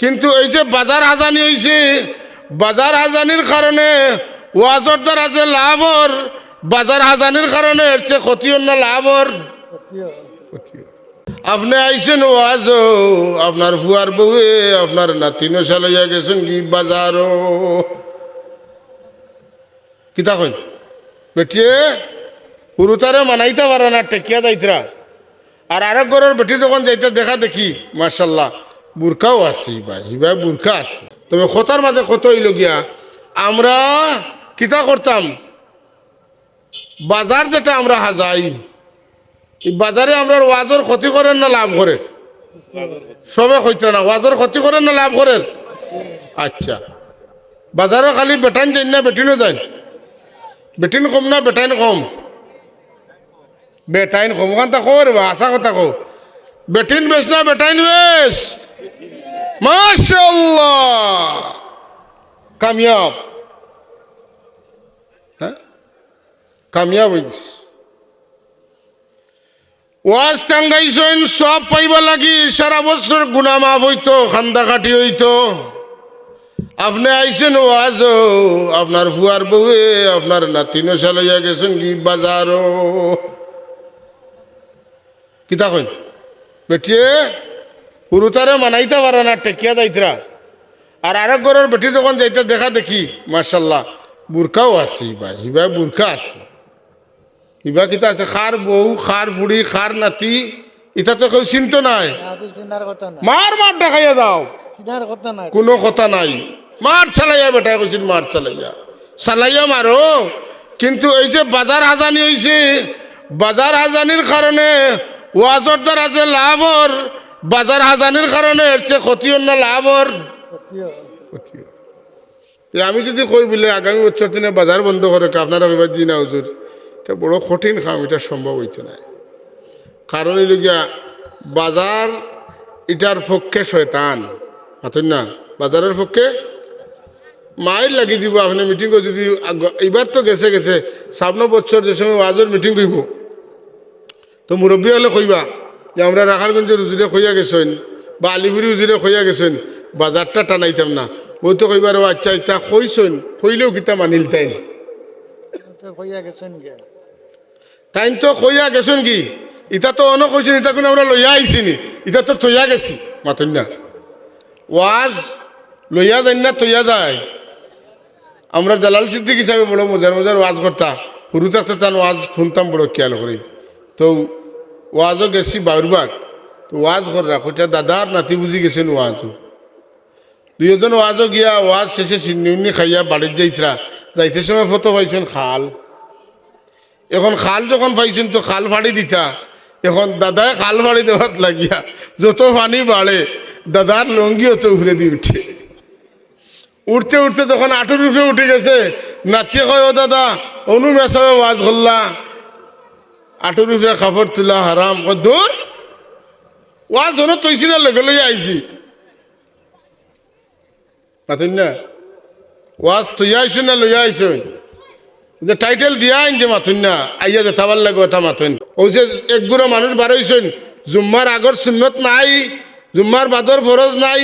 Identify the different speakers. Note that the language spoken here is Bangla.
Speaker 1: কিন্তু এই যে বাজার হাজানি হয়েছে বাজার হাজানির কারণে ওয়াজর দ্বারা যে লাভর, বাজার হাজানির কারণে এর চেয়ে ক্ষতি না লাভর। আপনি আইছেন ওয়াজ, আপনার ফুয়ার বউয়ে, আপনার নাতিনো সালাইয়া গেছেন কি বাজারও? কিতা কইন? বেটিয়ে, পুরুতারে মানাইতে পারে না, টেকিয়া যাইতরা। আর আরেক ঘরের বেটি যখন যাইতে দেখা দেখি মার্শাল্লাহ বুরকাও আছে ভাই হিবাই বুরকা আছে। তবে খতার মাঝে কত হইল গিয়া, আমরা কিতা করতাম? বাজার যেটা আমরা হাজাই বাজারে আমরা ওয়াজর ক্ষতি করেন না লাভ করেন? সবে হইতে না, ওয়াজর ক্ষতি করেন না লাভ করেন? আচ্ছা। বাজারে খালি বেটাইন যাই না, বেটিনও যাই বেটিন কম না, বেটাইন কম? বেটাইন কম, ওখান তা কো আশা কথা কো বেটিন বেশ না, বেটাইন বেশ? মাশাল্লাহ কামিয়াব। হ্যাঁ? হইস ওয়াজ টাঙ্গাইছেন, সব পাইবা লাগি, সারা বছর গুণা মাফ হইতো, খান্দা কাটি হইতো। আপনি আইছেন ওয়াজ আপনার ফুয়ার বউয়ে, আপনার নাতিনো সালাইয়া গেছেন কি বাজারও? কিতা কইন? বেটিয়ে? পুরুতারে মানাইতে পারে না টেকিয়া যাইতরা আর আরেক ঘরের বেটি যখন যাইতে দেখা দেখি মার্শাল্লাহ বুরকাও আছে হিবা হিবা বুরকা আছে। হিবা কিতা আছে খার বউ খার বুড়ি খার নাতি ইটা তো কেউ চিন্ত নাই। মার মার দেখাইয়া
Speaker 2: না
Speaker 1: কোনো কথা নাই। মার চালাইয়া বেটা কইছেন মার চালাইয়া। চালাইয়া মারো কিন্তু এই যে বাজার হাজানি হয়েছে বাজার হাজানির কারণে ওয়াজর দ্বারা যে লাভর বাজার হাজানির কারণে চেয়ে ক্ষতি
Speaker 2: সত্যিও।
Speaker 1: তে আমি যদি কই বলে, আগামী বছর দিনে বাজার বন্ধ করে আপনারা কইবার জি না, হুজুর। এটা বড় কঠিন কাম, এটা সম্ভব হইতে নাই। কারণ গিয়া, বাজার এটার পক্ষে শয়তান। হাতেন না? বাজারের পক্ষে মায়ের লাগি দিব, আপনি মিটিং যদি এইবার তো গেছে গেছে। সামনে বছর যে সময় ওয়াজের মিটিং করব তো মুরব্বী হলে কইবা যে আমরা রাখারগঞ্জের উজুরে খইয়া গেছেন বা আলিপুরি উজুরে খইয়া গেছেন বাজারটা টানাইতাম না। ওই তো কইবার আচ্ছা ইতা কইছেন কইলেও কিতা মানিল তাই
Speaker 2: তো কইয়া গেছেন
Speaker 1: তো কইয়া গেছেন কি? ইটা তো অন কইছেন ইটা কোনো আমরা লইয়া আইছিনি ইটা তো তৈয়া গেছি মাতন না। ওয়াজ লইয়া যাই না তৈয়া যায়। আমরা জালাল সিদ্দিক হিসাবে বড় মজার মজার ওয়াজ করতা। হুরু থাকতে তান ওয়াজ শুনতাম বড় খেয়াল করি। তো ওয়াজও গেছি বাউরবাগ তো ওয়াজ করা কইটা দাদার নাতি বুঝি গেছেন ওয়াজও দুইজন ওয়াজও গিয়া ওয়াজ শেষে সিন্নি উন্নি খাইয়া বাড়ির যাইতরা। যাইতে সময় ফটো পাইছেন খাল। এখন খাল যখন পাইছেন তো খাল ফাড়ি দিতা। এখন দাদায় খাল ফাড়ি দেওয়াত লাগিয়া যত পানি বাড়ে, দাদার লঙ্গি অত উফরে দিয়ে উঠে। উঠতে উঠতে যখন আটুর উঠে উঠে গেছে নাতিয়ে কয়, ও দাদা, অনু মেসাবে ওয়াজ করলা। আটুর উঠে কাপড় তোলা হারাম ও দূর ওয়াজ ধরো তৈছি না লগে লগে আইছি মাতুন না? ওয়াজ তুইয়া আইসো না লইয়া আইসো যে টাইটেল দিয়া আইন যে মাথুন না, আইয়া যে থাবার লাগে ওটা মাথুন ও যে একগুড়ো মানুষ বারোইছেন জুম্মার আগর সুন্নত নাই জুম্মার বাদর ফরজ নাই।